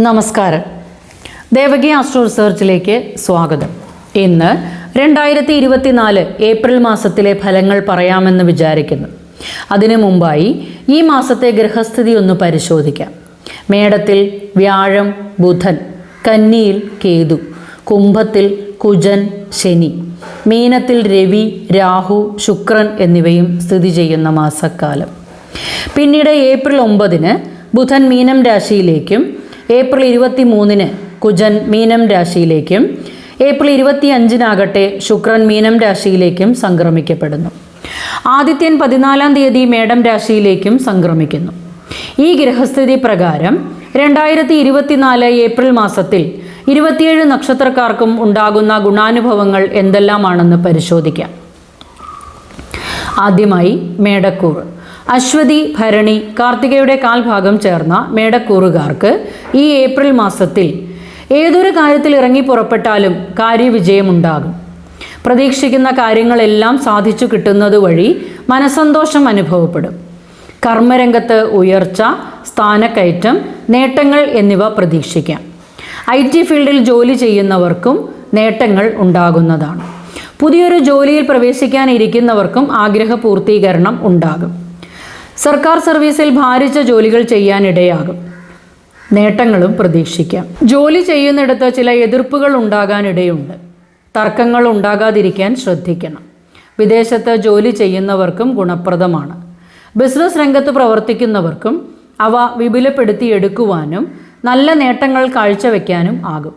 നമസ്കാരം. ദേവകി ആസ്ട്രോ റിസർച്ചിലേക്ക് സ്വാഗതം. ഇന്ന് രണ്ടായിരത്തി ഇരുപത്തിനാല് ഏപ്രിൽ മാസത്തിലെ ഫലങ്ങൾ പറയാമെന്ന് വിചാരിക്കുന്നു. അതിനു മുമ്പായി ഈ മാസത്തെ ഗ്രഹസ്ഥിതി ഒന്ന് പരിശോധിക്കാം. മേടത്തിൽ വ്യാഴം ബുധൻ കന്നിയിൽ കേതു കുംഭത്തിൽ കുജൻ ശനി മീനത്തിൽ രവി രാഹു ശുക്രൻ എന്നിവയും സ്ഥിതി ചെയ്യുന്ന മാസക്കാലം. പിന്നീട് ഏപ്രിൽ ഒമ്പതിന് ബുധൻ മീനം രാശിയിലേക്കും ഏപ്രിൽ ഇരുപത്തി മൂന്നിന് കുജൻ മീനം രാശിയിലേക്കും ഏപ്രിൽ ഇരുപത്തി അഞ്ചിനാകട്ടെ ശുക്രൻ മീനം രാശിയിലേക്കും സംക്രമിക്കപ്പെടുന്നു. ആദിത്യൻ പതിനാലാം തീയതി മേടം രാശിയിലേക്കും സംക്രമിക്കുന്നു. ഈ ഗ്രഹസ്ഥിതി പ്രകാരം രണ്ടായിരത്തി ഇരുപത്തിനാല് ഏപ്രിൽ മാസത്തിൽ ഇരുപത്തിയേഴ് നക്ഷത്രക്കാർക്കും ഉണ്ടാകുന്ന ഗുണാനുഭവങ്ങൾ എന്തെല്ലാമാണെന്ന് പരിശോധിക്കാം. ആദ്യമായി മേടക്കൂറ്. അശ്വതി ഭരണി കാർത്തികയുടെ കാൽഭാഗം ചേർന്ന മേടക്കൂറുകാർക്ക് ഈ ഏപ്രിൽ മാസത്തിൽ ഏതൊരു കാര്യത്തിൽ ഇറങ്ങി പുറപ്പെട്ടാലും കാര്യവിജയമുണ്ടാകും. പ്രതീക്ഷിക്കുന്ന കാര്യങ്ങളെല്ലാം സാധിച്ചു കിട്ടുന്നത് വഴി മനസന്തോഷം അനുഭവപ്പെടും. കർമ്മരംഗത്ത് ഉയർച്ച സ്ഥാനക്കയറ്റം നേട്ടങ്ങൾ എന്നിവ പ്രതീക്ഷിക്കാം. ഐ ടി ഫീൽഡിൽ ജോലി ചെയ്യുന്നവർക്കും നേട്ടങ്ങൾ ഉണ്ടാകുന്നതാണ്. പുതിയൊരു ജോലിയിൽ പ്രവേശിക്കാനിരിക്കുന്നവർക്കും ആഗ്രഹ പൂർത്തീകരണം ഉണ്ടാകും. സർക്കാർ സർവീസിൽ ഭാരിച്ച ജോലികൾ ചെയ്യാനിടയാകും. നേട്ടങ്ങളും പ്രതീക്ഷിക്കാം. ജോലി ചെയ്യുന്നിടത്ത് ചില എതിർപ്പുകൾ ഉണ്ടാകാനിടയുണ്ട്. തർക്കങ്ങൾ ഉണ്ടാകാതിരിക്കാൻ ശ്രദ്ധിക്കണം. വിദേശത്ത് ജോലി ചെയ്യുന്നവർക്കും ഗുണപ്രദമാണ്. ബിസിനസ് രംഗത്ത് പ്രവർത്തിക്കുന്നവർക്കും അവ വിപുലപ്പെടുത്തിയെടുക്കുവാനും നല്ല നേട്ടങ്ങൾ കാഴ്ചവെക്കാനും ആകും.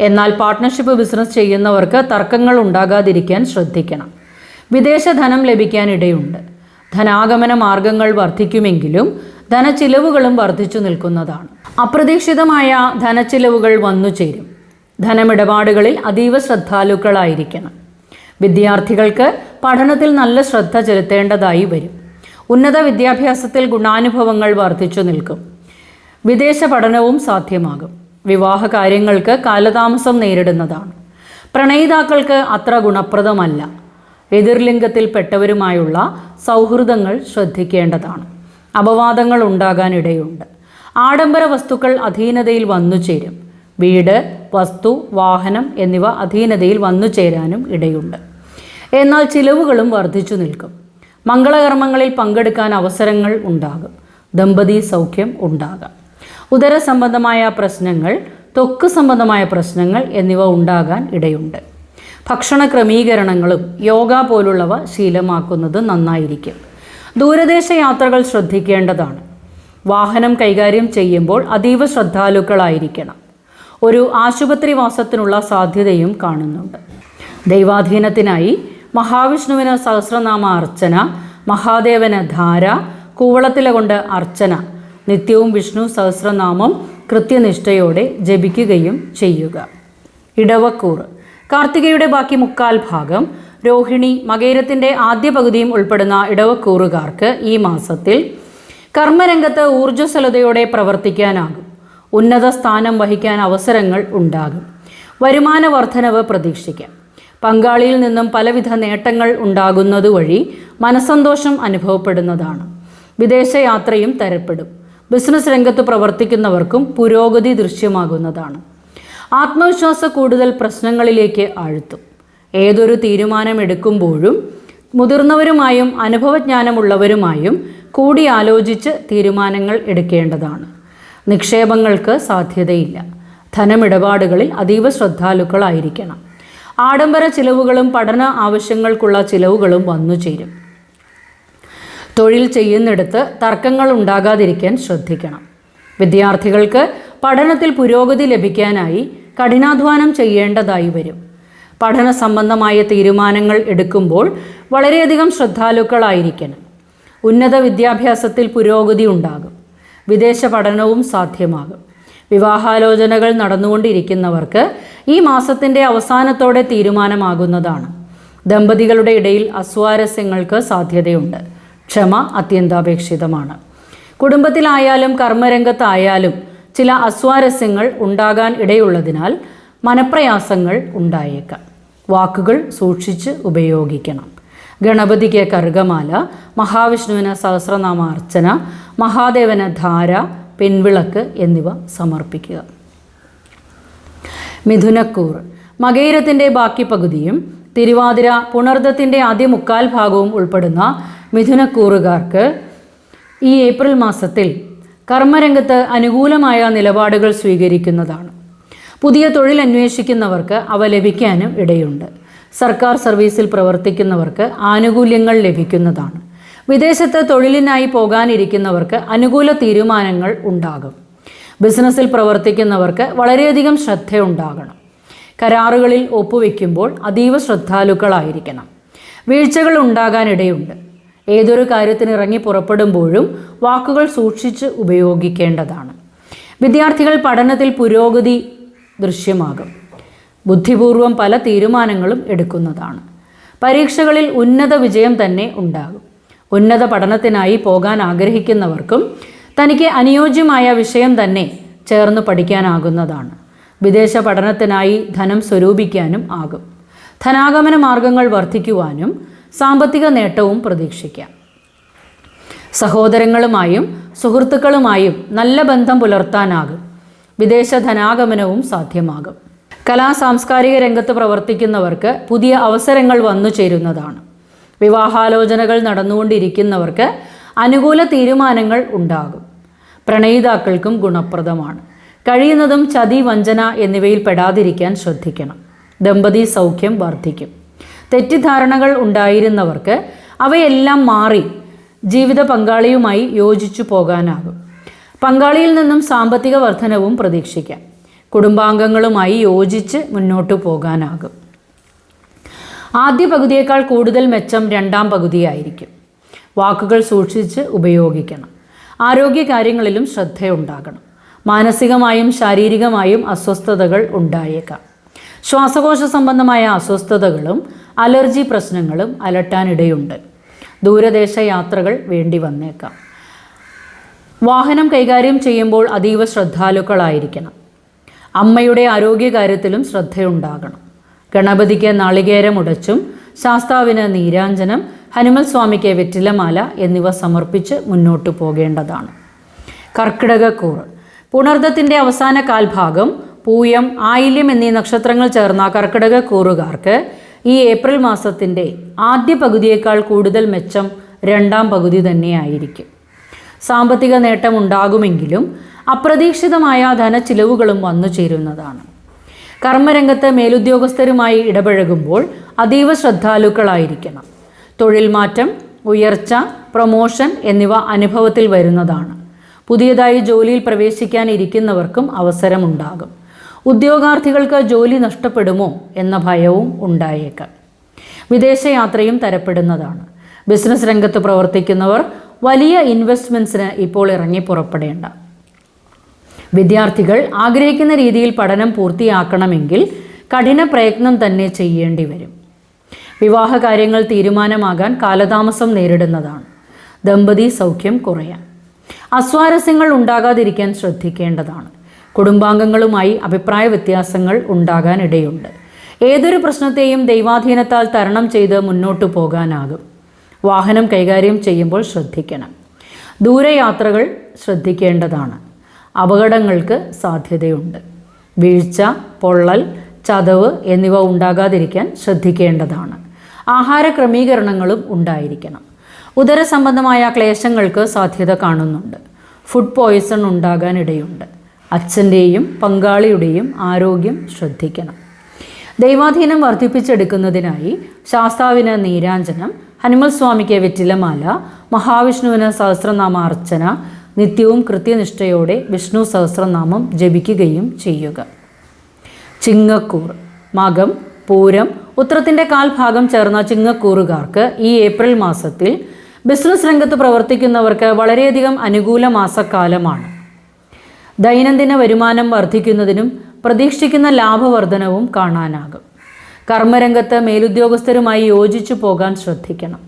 എന്നാൽ പാർട്ട്ണർഷിപ്പ് ബിസിനസ് ചെയ്യുന്നവർക്ക് തർക്കങ്ങൾ ഉണ്ടാകാതിരിക്കാൻ ശ്രദ്ധിക്കണം. വിദേശ ധനം ലഭിക്കാനിടയുണ്ട്. ധനാഗമന മാർഗങ്ങൾ വർദ്ധിക്കുമെങ്കിലും ധനച്ചിലവുകളും വർദ്ധിച്ചു നിൽക്കുന്നതാണ്. അപ്രതീക്ഷിതമായ ധനച്ചിലവുകൾ വന്നു ചേരും ധനമിടപാടുകളിൽ അതീവ ശ്രദ്ധാലുക്കളായിരിക്കണം. വിദ്യാർത്ഥികൾക്ക് പഠനത്തിൽ നല്ല ശ്രദ്ധ ചെലുത്തേണ്ടതായി വരും. ഉന്നത വിദ്യാഭ്യാസത്തിൽ ഗുണാനുഭവങ്ങൾ വർദ്ധിച്ചു നിൽക്കും. വിദേശ പഠനവും സാധ്യമാകും. വിവാഹ കാര്യങ്ങൾക്ക് കാലതാമസം നേരിടുന്നതാണ്. പ്രണയിതാക്കൾക്ക് അത്ര ഗുണപ്രദമല്ല. എതിർലിംഗത്തിൽപ്പെട്ടവരുമായുള്ള സൗഹൃദങ്ങൾ ശ്രദ്ധിക്കേണ്ടതാണ്. അപവാദങ്ങൾ ഉണ്ടാകാനിടയുണ്ട്. ആഡംബര വസ്തുക്കൾ അധീനതയിൽ വന്നു ചേരും. വീട് വസ്തു വാഹനം എന്നിവ അധീനതയിൽ വന്നു ചേരാനും ഇടയുണ്ട്. എന്നാൽ ചിലവുകളും വർദ്ധിച്ചു നിൽക്കും. മംഗളകർമ്മങ്ങളിൽ പങ്കെടുക്കാൻ അവസരങ്ങൾ ഉണ്ടാകും. ദമ്പതി സൗഖ്യം ഉണ്ടാകാം. ഉദര സംബന്ധമായ പ്രശ്നങ്ങൾ തൊക്ക് സംബന്ധമായ പ്രശ്നങ്ങൾ എന്നിവ ഉണ്ടാകാൻ ഇടയുണ്ട്. ഭക്ഷണ ക്രമീകരണങ്ങളും യോഗ പോലുള്ളവ ശീലമാക്കുന്നത് നന്നായിരിക്കും. ദൂരദേശ യാത്രകൾ ശ്രദ്ധിക്കേണ്ടതാണ്. വാഹനം കൈകാര്യം ചെയ്യുമ്പോൾ അതീവ ശ്രദ്ധാലുക്കളായിരിക്കണം. ഒരു ആശുപത്രി വാസത്തിനുള്ള സാധ്യതയും കാണുന്നുണ്ട്. ദൈവാധീനത്തിനായി മഹാവിഷ്ണുവിന് സഹസ്രനാമ അർച്ചന മഹാദേവന് ധാര കൂവളത്തില കൊണ്ട് അർച്ചന നിത്യവും വിഷ്ണു സഹസ്രനാമം കൃത്യനിഷ്ഠയോടെ ജപിക്കുകയും ചെയ്യുക. ഇടവക്കൂറ്. കാർത്തികയുടെ ബാക്കി മുക്കാൽ ഭാഗം രോഹിണി മകേരത്തിന്റെ ആദ്യ പകുതിയും ഉൾപ്പെടുന്ന ഇടവക്കൂറുകാർക്ക് ഈ മാസത്തിൽ കർമ്മരംഗത്ത് ഊർജസ്വലതയോടെ പ്രവർത്തിക്കാനാകും. ഉന്നത സ്ഥാനം വഹിക്കാൻ അവസരങ്ങൾ ഉണ്ടാകും. വരുമാന വർധനവ് പ്രതീക്ഷിക്കാം. പങ്കാളിയിൽ നിന്നും പലവിധ നേട്ടങ്ങൾ ഉണ്ടാകുന്നത് വഴി മനസ്സന്തോഷം അനുഭവപ്പെടുന്നതാണ്. വിദേശയാത്രയും തരപ്പെടും. ബിസിനസ് രംഗത്ത് പ്രവർത്തിക്കുന്നവർക്കും പുരോഗതി ദൃശ്യമാകുന്നതാണ്. ആത്മവിശ്വാസ കൂടുതൽ പ്രശ്നങ്ങളിലേക്ക് ആഴ്ത്തും. ഏതൊരു തീരുമാനമെടുക്കുമ്പോഴും മുതിർന്നവരുമായും അനുഭവജ്ഞാനമുള്ളവരുമായും കൂടിയാലോചിച്ച് തീരുമാനങ്ങൾ എടുക്കേണ്ടതാണ്. നിക്ഷേപങ്ങൾക്ക് സാധ്യതയില്ല. ധനമിടപാടുകളിൽ അതീവ ശ്രദ്ധാലുക്കളായിരിക്കണം. ആഡംബര ചിലവുകളും പഠന ആവശ്യങ്ങൾക്കുള്ള ചിലവുകളും വന്നു ചേരും. തൊഴിൽ ചെയ്യുന്നിടത്ത് തർക്കങ്ങൾ ഉണ്ടാകാതിരിക്കാൻ ശ്രദ്ധിക്കണം. വിദ്യാർത്ഥികൾക്ക് പഠനത്തിൽ പുരോഗതി ലഭിക്കാനായി കഠിനാധ്വാനം ചെയ്യേണ്ടതായി വരും. പഠന സംബന്ധമായ തീരുമാനങ്ങൾ എടുക്കുമ്പോൾ വളരെയധികം ശ്രദ്ധാലുക്കളായിരിക്കണം. ഉന്നത വിദ്യാഭ്യാസത്തിൽ പുരോഗതി ഉണ്ടാകും. വിദേശ പഠനവും സാധ്യമാകും. വിവാഹാലോചനകൾ നടന്നുകൊണ്ടിരിക്കുന്നവർക്ക് ഈ മാസത്തിന്റെ അവസാനത്തോടെ തീരുമാനമാകുന്നതാണ്. ദമ്പതികളുടെ ഇടയിൽ അസ്വാരസ്യങ്ങൾക്ക് സാധ്യതയുണ്ട്. ക്ഷമ അത്യന്താപേക്ഷിതമാണ്. കുടുംബത്തിലായാലും കർമ്മരംഗത്തായാലും ചില അസ്വാരസ്യങ്ങൾ ഉണ്ടാകാൻ ഇടയുള്ളതിനാൽ മനപ്രയാസങ്ങൾ ഉണ്ടായേക്കാം. വാക്കുകൾ സൂക്ഷിച്ച് ഉപയോഗിക്കണം. ഗണപതിക്ക് കറുകമാല മഹാവിഷ്ണുവിന് സഹസ്രനാമ അർച്ചന മഹാദേവന് ധാര പെൺവിളക്ക് എന്നിവ സമർപ്പിക്കുക. മിഥുനക്കൂർ. മകയിരത്തിന്റെ ബാക്കി പകുതിയും തിരുവാതിര പുണർദത്തിന്റെ ആദ്യ മുക്കാൽ ഭാഗവും ഉൾപ്പെടുന്ന മിഥുനക്കൂറുകാർക്ക് ഈ ഏപ്രിൽ മാസത്തിൽ കർമ്മരംഗത്ത് അനുകൂലമായ നിലപാടുകൾ സ്വീകരിക്കുന്നതാണ്. പുതിയ തൊഴിൽ അന്വേഷിക്കുന്നവർക്ക് അവ ലഭിക്കാനും ഇടയുണ്ട്. സർക്കാർ സർവീസിൽ പ്രവർത്തിക്കുന്നവർക്ക് ആനുകൂല്യങ്ങൾ ലഭിക്കുന്നതാണ്. വിദേശത്ത് തൊഴിലിനായി പോകാനിരിക്കുന്നവർക്ക് അനുകൂല തീരുമാനങ്ങൾ ഉണ്ടാകും. ബിസിനസ്സിൽ പ്രവർത്തിക്കുന്നവർക്ക് വളരെയധികം ശ്രദ്ധയുണ്ടാകണം. കരാറുകളിൽ ഒപ്പുവെക്കുമ്പോൾ അതീവ ശ്രദ്ധാലുക്കളായിരിക്കണം. വീഴ്ചകൾ ഉണ്ടാകാനിടയുണ്ട്. ഏതൊരു കാര്യത്തിന് ഇറങ്ങി പുറപ്പെടുമ്പോഴും വാക്കുകൾ സൂക്ഷിച്ച് ഉപയോഗിക്കേണ്ടതാണ്. വിദ്യാർത്ഥികൾ പഠനത്തിൽ പുരോഗതി ദൃശ്യമാകും. ബുദ്ധിപൂർവം പല തീരുമാനങ്ങളും എടുക്കുന്നതാണ്. പരീക്ഷകളിൽ ഉന്നത വിജയം തന്നെ ഉണ്ടാകും. ഉന്നത പഠനത്തിനായി പോകാൻ ആഗ്രഹിക്കുന്നവർക്കും തനിക്ക് അനുയോജ്യമായ വിഷയം തന്നെ ചേർന്ന് പഠിക്കാനാകുന്നതാണ്. വിദേശ പഠനത്തിനായി ധനം സ്വരൂപിക്കാനും ആകും. ധനാഗമന മാർഗങ്ങൾ വർദ്ധിക്കുവാനും സാമ്പത്തിക നേട്ടവും പ്രതീക്ഷിക്കാം. സഹോദരങ്ങളുമായും സുഹൃത്തുക്കളുമായും നല്ല ബന്ധം പുലർത്താനാകും. വിദേശ ധനാഗമനവും സാധ്യമാകും. കലാ സാംസ്കാരിക രംഗത്ത് പ്രവർത്തിക്കുന്നവർക്ക് പുതിയ അവസരങ്ങൾ വന്നു ചേരുന്നതാണ്. വിവാഹാലോചനകൾ നടന്നുകൊണ്ടിരിക്കുന്നവർക്ക് അനുകൂല തീരുമാനങ്ങൾ ഉണ്ടാകും. പ്രണയിതാക്കൾക്കും ഗുണപ്രദമാണ്. കഴിയുന്നതും ചതി വഞ്ചന എന്നിവയിൽ പെടാതിരിക്കാൻ ശ്രദ്ധിക്കണം. ദമ്പതി സൗഖ്യം വർദ്ധിക്കും. തെറ്റിദ്ധാരണകൾ ഉണ്ടായിരുന്നവർക്ക് അവയെല്ലാം മാറി ജീവിത പങ്കാളിയുമായി യോജിച്ചു പോകാനാകും. പങ്കാളിയിൽ നിന്നും സാമ്പത്തിക വർധനവും പ്രതീക്ഷിക്കാം. കുടുംബാംഗങ്ങളുമായി യോജിച്ച് മുന്നോട്ടു പോകാനാകും. ആദ്യ പകുതിയേക്കാൾ കൂടുതൽ മെച്ചം രണ്ടാം പകുതിയായിരിക്കും. വാക്കുകൾ സൂക്ഷിച്ച് ഉപയോഗിക്കണം. ആരോഗ്യ കാര്യങ്ങളിലും ശ്രദ്ധയുണ്ടാകണം. മാനസികമായും ശാരീരികമായും അസ്വസ്ഥതകൾ ഉണ്ടായേക്കാം. ശ്വാസകോശ സംബന്ധമായ അസ്വസ്ഥതകളും അലർജി പ്രശ്നങ്ങളും അലട്ടാനിടയുണ്ട്. ദൂരദേശ യാത്രകൾ വേണ്ടി വന്നേക്കാം. വാഹനം കൈകാര്യം ചെയ്യുമ്പോൾ അതീവ ശ്രദ്ധാലുക്കളായിരിക്കണം. അമ്മയുടെ ആരോഗ്യകാര്യത്തിലും ശ്രദ്ധയുണ്ടാകണം. ഗണപതിക്ക് നാളികേരം ഉടച്ചും ശാസ്താവിന് നീരാഞ്ജനം ഹനുമൽ സ്വാമിക്ക് വെറ്റിലമാല എന്നിവ സമർപ്പിച്ച് മുന്നോട്ടു പോകേണ്ടതാണ്. കർക്കിടകക്കൂറ് പുണർദത്തിന്റെ അവസാന കാൽഭാഗം പൂയം ആയില്യം എന്നീ നക്ഷത്രങ്ങൾ ചേർന്ന കർക്കിടകക്കൂറുകാർക്ക് ഈ ഏപ്രിൽ മാസത്തിന്റെ ആദ്യ പകുതിയേക്കാൾ കൂടുതൽ മെച്ചം രണ്ടാം പകുതി തന്നെയായിരിക്കും. സാമ്പത്തിക നേട്ടം ഉണ്ടാകുമെങ്കിലും അപ്രതീക്ഷിതമായ ധനച്ചിലവുകളും വന്നു ചേരുന്നതാണ്. കർമ്മരംഗത്ത് മേലുദ്യോഗസ്ഥരുമായി ഇടപഴകുമ്പോൾ അതീവ ശ്രദ്ധാലുക്കളായിരിക്കണം. തൊഴിൽ മാറ്റം ഉയർച്ച പ്രൊമോഷൻ എന്നിവ അനുഭവത്തിൽ വരുന്നതാണ്. പുതിയതായി ജോലിയിൽ പ്രവേശിക്കാൻ ഇരിക്കുന്നവർക്കും അവസരമുണ്ടാകും. ഉദ്യോഗാർത്ഥികൾക്ക് ജോലി നഷ്ടപ്പെടുമോ എന്ന ഭയവും ഉണ്ടായേക്കാം. വിദേശയാത്രയും തരപ്പെടുന്നതാണ്. ബിസിനസ് രംഗത്ത് പ്രവർത്തിക്കുന്നവർ വലിയ ഇൻവെസ്റ്റ്മെന്റ്സിന് ഇപ്പോൾ ഇറങ്ങി പുറപ്പെടേണ്ട. വിദ്യാർത്ഥികൾ ആഗ്രഹിക്കുന്ന രീതിയിൽ പഠനം പൂർത്തിയാക്കണമെങ്കിൽ കഠിന പ്രയത്നം തന്നെ ചെയ്യേണ്ടി വരും. വിവാഹ കാര്യങ്ങൾ തീരുമാനമാകാൻ കാലതാമസം നേരിടുന്നതാണ്. ദമ്പതി സൗഖ്യം കുറയാൻ. അസ്വാരസ്യങ്ങൾ ഉണ്ടാകാതിരിക്കാൻ ശ്രദ്ധിക്കേണ്ടതാണ്. കുടുംബാംഗങ്ങളുമായി അഭിപ്രായ വ്യത്യാസങ്ങൾ ഉണ്ടാകാനിടയുണ്ട്. ഏതൊരു പ്രശ്നത്തെയും ദൈവാധീനത്താൽ തരണം ചെയ്ത് മുന്നോട്ടു പോകാനാകും. വാഹനം കൈകാര്യം ചെയ്യുമ്പോൾ ശ്രദ്ധിക്കണം. ദൂരയാത്രകൾ ശ്രദ്ധിക്കേണ്ടതാണ്. അപകടങ്ങൾക്ക് സാധ്യതയുണ്ട്. വീഴ്ച പൊള്ളൽ ചതവ് എന്നിവ ഉണ്ടാകാതിരിക്കാൻ ശ്രദ്ധിക്കേണ്ടതാണ്. ആഹാര ക്രമീകരണങ്ങളും ഉണ്ടായിരിക്കണം. ഉദര സംബന്ധമായ ക്ലേശങ്ങൾക്ക് സാധ്യത കാണുന്നുണ്ട്. ഫുഡ് പോയിസൺ ഉണ്ടാകാൻ ഇടയുണ്ട് അച്ഛന്റെയും പങ്കാളിയുടെയും ആരോഗ്യം ശ്രദ്ധിക്കണം. ദൈവാധീനം വർദ്ധിപ്പിച്ചെടുക്കുന്നതിനായി ശാസ്താവിന് നീരാഞ്ജനം ഹനുമൽ സ്വാമിക്ക് വെറ്റിലമാല മഹാവിഷ്ണുവിന് സഹസ്രനാമ അർച്ചന നിത്യവും കൃത്യനിഷ്ഠയോടെ വിഷ്ണു സഹസ്രനാമം ജപിക്കുകയും ചെയ്യുക. ചിങ്ങക്കൂർ മകം പൂരം ഉത്രത്തിന്റെ കാൽഭാഗം ചേർന്ന ചിങ്ങക്കൂറുകാർക്ക് ഈ ഏപ്രിൽ മാസത്തിൽ ബിസിനസ് രംഗത്ത് പ്രവർത്തിക്കുന്നവർക്ക് വളരെയധികം അനുകൂല മാസക്കാലമാണ്. ദൈനംദിന വരുമാനം വർദ്ധിക്കുന്നതിനും പ്രതീക്ഷിക്കുന്ന ലാഭവർധനവും കാണാനാകും. കർമ്മരംഗത്ത് മേലുദ്യോഗസ്ഥരുമായി യോജിച്ചു പോകാൻ ശ്രദ്ധിക്കണം.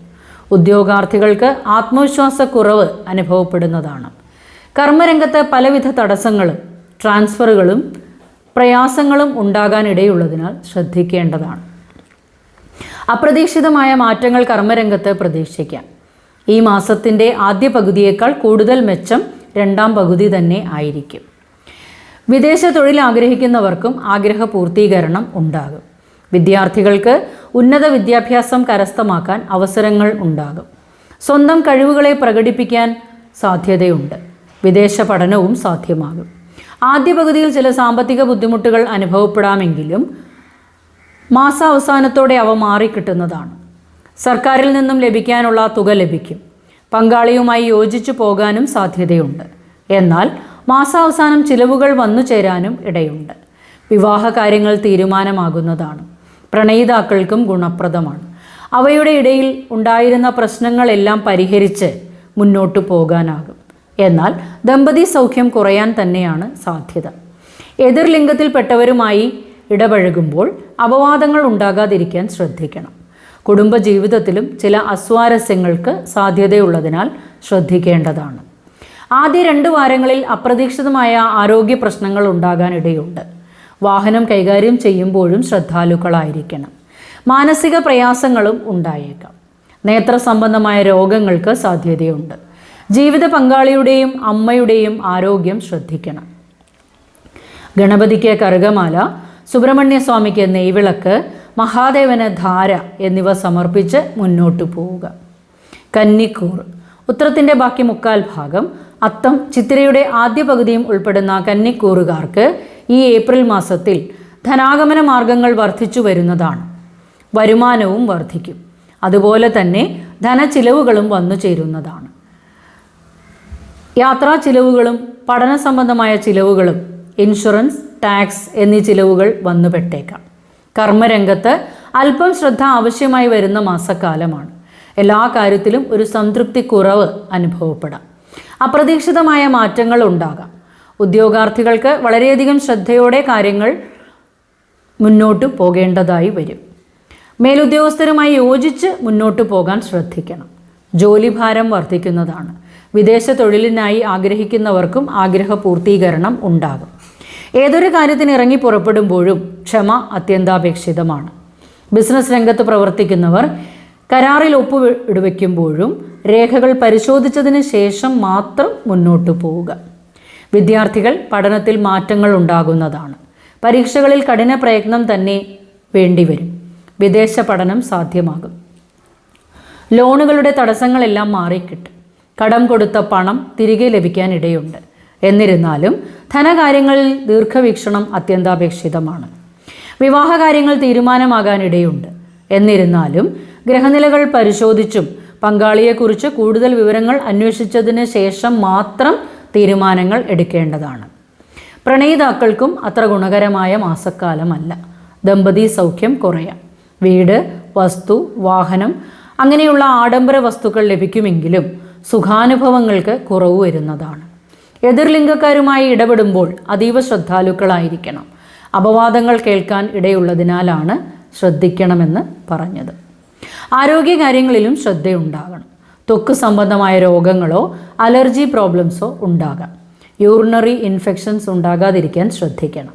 ഉദ്യോഗാർത്ഥികൾക്ക് ആത്മവിശ്വാസക്കുറവ് അനുഭവപ്പെടുന്നതാണ്. കർമ്മരംഗത്ത് പലവിധ തടസ്സങ്ങളും ട്രാൻസ്ഫറുകളും പ്രയാസങ്ങളും ഉണ്ടാകാനിടയുള്ളതിനാൽ ശ്രദ്ധിക്കേണ്ടതാണ്. അപ്രതീക്ഷിതമായ മാറ്റങ്ങൾ കർമ്മരംഗത്ത് പ്രതീക്ഷിക്കാം. ഈ മാസത്തിന്റെ ആദ്യ പകുതിയേക്കാൾ കൂടുതൽ മെച്ചം രണ്ടാം പകുതി തന്നെ ആയിരിക്കും. വിദേശ തൊഴിൽ ആഗ്രഹിക്കുന്നവർക്കും ആഗ്രഹ പൂർത്തീകരണം ഉണ്ടാകും. വിദ്യാർത്ഥികൾക്ക് ഉന്നത വിദ്യാഭ്യാസം കരസ്ഥമാക്കാൻ അവസരങ്ങൾ ഉണ്ടാകും. സ്വന്തം കഴിവുകളെ പ്രകടിപ്പിക്കാൻ സാധ്യതയുണ്ട്. വിദേശ പഠനവും സാധ്യമാകും. ആദ്യ പകുതിയിൽ ചില സാമ്പത്തിക ബുദ്ധിമുട്ടുകൾ അനുഭവപ്പെടാമെങ്കിലും മാസാവസാനത്തോടെ അവ മാറിക്കിട്ടുന്നതാണ്. സർക്കാരിൽ നിന്നും ലഭിക്കാനുള്ള തുക ലഭിക്കും. പങ്കാളിയുമായി യോജിച്ചു പോകാനും സാധ്യതയുണ്ട്. എന്നാൽ മാസാവസാനം ചിലവുകൾ വന്നു ചേരാനും ഇടയുണ്ട്. വിവാഹ കാര്യങ്ങൾ തീരുമാനമാകുന്നതാണ്. പ്രണയിതാക്കൾക്കും ഗുണപ്രദമാണ്. അവയുടെ ഇടയിൽ ഉണ്ടായിരുന്ന പ്രശ്നങ്ങളെല്ലാം പരിഹരിച്ച് മുന്നോട്ടു പോകാനാകും. എന്നാൽ ദമ്പതി സൗഖ്യം കുറയാൻ തന്നെയാണ് സാധ്യത. എതിർ ലിംഗത്തിൽപ്പെട്ടവരുമായി ഇടപഴകുമ്പോൾ അപവാദങ്ങൾ ഉണ്ടാകാതിരിക്കാൻ ശ്രദ്ധിക്കണം. കുടുംബജീവിതത്തിലും ചില അസ്വാരസ്യങ്ങൾക്ക് സാധ്യതയുള്ളതിനാൽ ശ്രദ്ധിക്കേണ്ടതാണ്. ആദ്യ രണ്ട് വാരങ്ങളിൽ അപ്രതീക്ഷിതമായ ആരോഗ്യ പ്രശ്നങ്ങൾ ഉണ്ടാകാനിടയുണ്ട്. വാഹനം കൈകാര്യം ചെയ്യുമ്പോഴും ശ്രദ്ധാലുക്കളായിരിക്കണം. മാനസിക പ്രയാസങ്ങളും ഉണ്ടായേക്കാം. നേത്ര സംബന്ധമായ രോഗങ്ങൾക്ക് സാധ്യതയുണ്ട്. ജീവിത പങ്കാളിയുടെയും അമ്മയുടെയും ആരോഗ്യം ശ്രദ്ധിക്കണം. ഗണപതിക്ക് കറുകമാല സുബ്രഹ്മണ്യ സ്വാമിക്ക് നെയ്വിളക്ക് മഹാദേവന് ധാര എന്നിവ സമർപ്പിച്ച് മുന്നോട്ടു പോവുക. കന്നിക്കൂർ. ഉത്തരത്തിന്റെ ബാക്കി മുക്കാൽ ഭാഗം. അത്തം ചിത്തിരയുടെ ആദ്യ പകുതിയും ഉൾപ്പെടുന്ന കന്നിക്കൂറുകാർക്ക് ഈ ഏപ്രിൽ മാസത്തിൽ ധനാഗമന മാർഗങ്ങൾ വർദ്ധിച്ചു വരുന്നതാണ്. വരുമാനവും വർദ്ധിക്കും. അതുപോലെ തന്നെ ധനച്ചിലവുകളും വന്നു ചേരുന്നതാണ്. യാത്രാ ചിലവുകളും പഠന സംബന്ധമായ ചിലവുകളും ഇൻഷുറൻസ് ടാക്സ് എന്നീ ചിലവുകൾ വന്നുപെട്ടേക്കാം. കർമ്മരംഗത്ത് അല്പം ശ്രദ്ധ ആവശ്യമായി വരുന്ന മാസക്കാലമാണ്. എല്ലാ കാര്യത്തിലും ഒരു സംതൃപ്തി കുറവ് അനുഭവപ്പെടാം. അപ്രതീക്ഷിതമായ മാറ്റങ്ങൾ ഉണ്ടാകാം. ഉദ്യോഗാർത്ഥികൾക്ക് വളരെയധികം ശ്രദ്ധയോടെ കാര്യങ്ങൾ മുന്നോട്ട് പോകേണ്ടതായി വരും. മേലുദ്യോഗസ്ഥരുമായി യോജിച്ച് മുന്നോട്ട് പോകാൻ ശ്രദ്ധിക്കണം. ജോലിഭാരം വർദ്ധിക്കുന്നതാണ്. വിദേശ തൊഴിലിനായി ആഗ്രഹിക്കുന്നവർക്കും ആഗ്രഹ പൂർത്തീകരണം ഉണ്ടാകും. ഏതൊരു കാര്യത്തിന് ഇറങ്ങി പുറപ്പെടുമ്പോഴും ക്ഷമ അത്യന്താപേക്ഷിതമാണ്. ബിസിനസ് രംഗത്ത് പ്രവർത്തിക്കുന്നവർ കരാറിൽ ഒപ്പ് ഇടുവയ്ക്കുമ്പോഴും രേഖകൾ പരിശോധിച്ചതിന് ശേഷം മാത്രം മുന്നോട്ട് പോവുക. വിദ്യാർത്ഥികൾ പഠനത്തിൽ മാറ്റങ്ങൾ ഉണ്ടാകുന്നതാണ്. പരീക്ഷകളിൽ കഠിന പ്രയത്നം തന്നെ വേണ്ടിവരും. വിദേശ പഠനം സാധ്യമാകും. ലോണുകളുടെ തടസ്സങ്ങളെല്ലാം മാറിക്കിട്ടും. കടം കൊടുത്ത പണം തിരികെ ലഭിക്കാൻ ഇടയുണ്ട്. എന്നിരുന്നാലും ധനകാര്യങ്ങളിൽ ദീർഘവീക്ഷണം അത്യന്താപേക്ഷിതമാണ്. വിവാഹകാര്യങ്ങൾ തീരുമാനമാകാനിടയുണ്ട്. എന്നിരുന്നാലും ഗ്രഹനിലകൾ പരിശോധിച്ചും പങ്കാളിയെക്കുറിച്ച് കൂടുതൽ വിവരങ്ങൾ അന്വേഷിച്ചതിന് ശേഷം മാത്രം തീരുമാനങ്ങൾ എടുക്കേണ്ടതാണ്. പ്രണയിതാക്കൾക്കും അത്ര ഗുണകരമായ മാസക്കാലമല്ല. ദമ്പതി സൗഖ്യം കുറയാം. വീട് വസ്തു വാഹനം അങ്ങനെയുള്ള ആഡംബര വസ്തുക്കൾ ലഭിക്കുമെങ്കിലും സുഖാനുഭവങ്ങൾക്ക് കുറവ് വരുന്നതാണ്. എതിർലിംഗക്കാരുമായി ഇടപെടുമ്പോൾ അതീവ ശ്രദ്ധാലുക്കളായിരിക്കണം. അപവാദങ്ങൾ കേൾക്കാൻ ഇടയുള്ളതിനാലാണ് ശ്രദ്ധിക്കണമെന്ന് പറഞ്ഞത്. ആരോഗ്യകാര്യങ്ങളിലും ശ്രദ്ധയുണ്ടാകണം. ത്വക്ക് സംബന്ധമായ രോഗങ്ങളോ അലർജി പ്രോബ്ലംസോ ഉണ്ടാകാം. യൂറിനറി ഇൻഫെക്ഷൻസ് ഉണ്ടാകാതിരിക്കാൻ ശ്രദ്ധിക്കണം.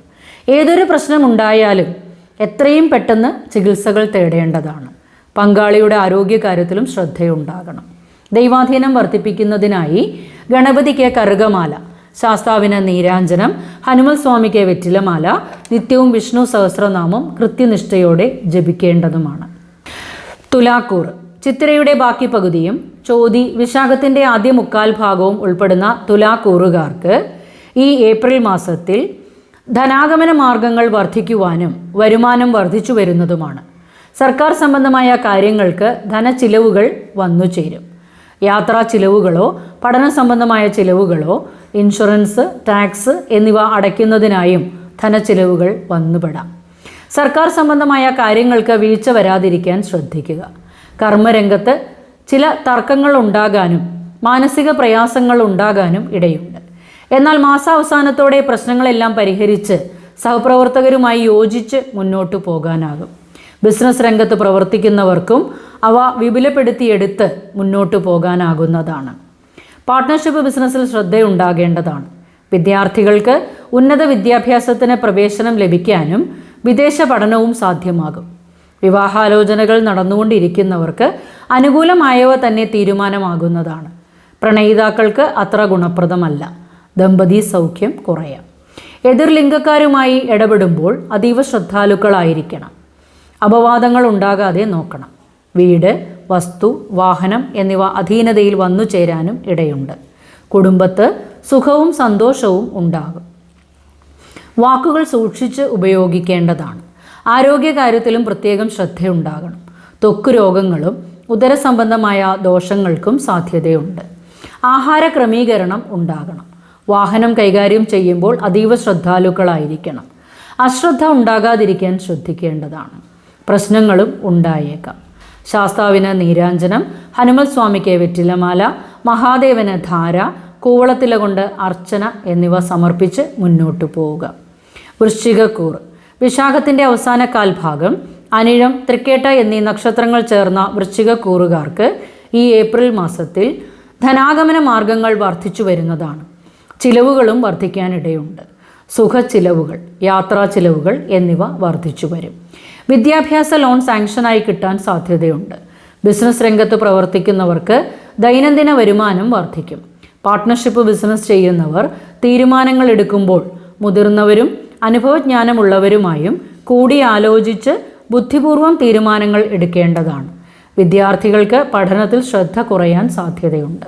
ഏതൊരു പ്രശ്നം ഉണ്ടായാലും എത്രയും പെട്ടെന്ന് ചികിത്സകൾ തേടേണ്ടതാണ്. പങ്കാളിയുടെ ആരോഗ്യകാര്യത്തിലും ശ്രദ്ധയുണ്ടാകണം. ദൈവാധീനം വർദ്ധിപ്പിക്കുന്നതിനായി ഗണപതിക്ക് കറുകമാല ശാസ്താവിന് നീരാഞ്ജനം ഹനുമൽ സ്വാമിക്ക് വെറ്റിലമാല നിത്യവും വിഷ്ണു സഹസ്രനാമം കൃത്യനിഷ്ഠയോടെ ജപിക്കേണ്ടതുമാണ്. തുലാക്കൂർ ചിത്രയുടെ ബാക്കി പകുതിയും ചോതി വിശാഖത്തിന്റെ ആദ്യ മുക്കാൽ ഭാഗവും ഉൾപ്പെടുന്ന തുലാക്കൂറുകാർക്ക് ഈ ഏപ്രിൽ മാസത്തിൽ ധനാഗമന മാർഗങ്ങൾ വർദ്ധിക്കുവാനും വരുമാനം വർദ്ധിച്ചു വരുന്നതുമാണ് സർക്കാർ സംബന്ധമായ കാര്യങ്ങൾക്ക് ധനച്ചിലവുകൾ വന്നു ചേരും യാത്രാ ചിലവുകളോ പഠന സംബന്ധമായ ചിലവുകളോ ഇൻഷുറൻസ് ടാക്സ് എന്നിവ അടയ്ക്കുന്നതിനായും ധനച്ചിലവുകൾ വന്നുപെടാം. സർക്കാർ സംബന്ധമായ കാര്യങ്ങൾക്ക് വീഴ്ച വരാതിരിക്കാൻ ശ്രദ്ധിക്കുക. കർമ്മരംഗത്ത് ചില തർക്കങ്ങൾ ഉണ്ടാകാനും മാനസിക പ്രയാസങ്ങൾ ഉണ്ടാകാനും ഇടയുണ്ട്. എന്നാൽ മാസാവസാനത്തോടെ പ്രശ്നങ്ങളെല്ലാം പരിഹരിച്ച് സഹപ്രവർത്തകരുമായി യോജിച്ച് മുന്നോട്ടു പോകാനാകും. ബിസിനസ് രംഗത്ത് പ്രവർത്തിക്കുന്നവർക്കും അവ വിപുലപ്പെടുത്തിയെടുത്ത് മുന്നോട്ട് പോകാനാകുന്നതാണ്. പാർട്ട്ണർഷിപ്പ് ബിസിനസ്സിൽ ശ്രദ്ധയുണ്ടാകേണ്ടതാണ്. വിദ്യാർത്ഥികൾക്ക് ഉന്നത വിദ്യാഭ്യാസത്തിന് പ്രവേശനം ലഭിക്കാനും വിദേശ പഠനവും സാധ്യമാകും. വിവാഹാലോചനകൾ നടന്നുകൊണ്ടിരിക്കുന്നവർക്ക് അനുകൂലമായവ തന്നെ തീരുമാനമാകുന്നതാണ്. പ്രണയിതാക്കൾക്ക് അത്ര ഗുണപ്രദമല്ല. ദമ്പതി സൗഖ്യം കുറയാം. എതിർലിംഗക്കാരുമായി ഇടപെടുമ്പോൾ അതീവ ശ്രദ്ധാലുക്കളായിരിക്കണം. അപവാദങ്ങൾ ഉണ്ടാകാതെ നോക്കണം. വീട് വസ്തു വാഹനം എന്നിവ അധീനതയിൽ വന്നു ചേരാനും ഇടയുണ്ട്. കുടുംബത്ത് സുഖവും സന്തോഷവും ഉണ്ടാകും. വാക്കുകൾ സൂക്ഷിച്ച് ഉപയോഗിക്കേണ്ടതാണ്. ആരോഗ്യകാര്യത്തിലും പ്രത്യേകം ശ്രദ്ധയുണ്ടാകണം. ത്വക്ക് രോഗങ്ങളും ഉദരസംബന്ധമായ ദോഷങ്ങൾക്കും സാധ്യതയുണ്ട്. ആഹാര ക്രമീകരണം ഉണ്ടാകണം. വാഹനം കൈകാര്യം ചെയ്യുമ്പോൾ അതീവ ശ്രദ്ധാലുക്കളായിരിക്കണം. അശ്രദ്ധ ഉണ്ടാകാതിരിക്കാൻ ശ്രദ്ധിക്കേണ്ടതാണ്. പ്രശ്നങ്ങളും ഉണ്ടായേക്കാം. ശാസ്താവിന് നീരാഞ്ജനം ഹനുമൽ സ്വാമിക്ക് വെറ്റിലമാല മഹാദേവന് ധാര കൂവളത്തില കൊണ്ട് അർച്ചന എന്നിവ സമർപ്പിച്ച് മുന്നോട്ടു പോവുക. വൃശ്ചികക്കൂർ വിശാഖത്തിന്റെ അവസാന കാൽഭാഗം അനിഴം തൃക്കേട്ട എന്നീ നക്ഷത്രങ്ങൾ ചേർന്ന വൃശ്ചികക്കൂറുകാർക്ക് ഈ ഏപ്രിൽ മാസത്തിൽ ധനാഗമന മാർഗങ്ങൾ വർദ്ധിച്ചു വരുന്നതാണ്. ചിലവുകളും വർദ്ധിക്കാനിടയുണ്ട്. സുഖ ചിലവുകൾ യാത്രാ ചിലവുകൾ എന്നിവ വർദ്ധിച്ചു വരും. വിദ്യാഭ്യാസ ലോൺ സാങ്ഷനായി കിട്ടാൻ സാധ്യതയുണ്ട്. ബിസിനസ് രംഗത്ത് പ്രവർത്തിക്കുന്നവർക്ക് ദൈനംദിന വരുമാനം വർദ്ധിക്കും. പാർട്ട്ണർഷിപ്പ് ബിസിനസ് ചെയ്യുന്നവർ തീരുമാനങ്ങൾ എടുക്കുമ്പോൾ മുതിർന്നവരും അനുഭവജ്ഞാനമുള്ളവരുമായും കൂടിയാലോചിച്ച് ബുദ്ധിപൂർവം തീരുമാനങ്ങൾ എടുക്കേണ്ടതാണ്. വിദ്യാർത്ഥികൾക്ക് പഠനത്തിൽ ശ്രദ്ധ കുറയാൻ സാധ്യതയുണ്ട്.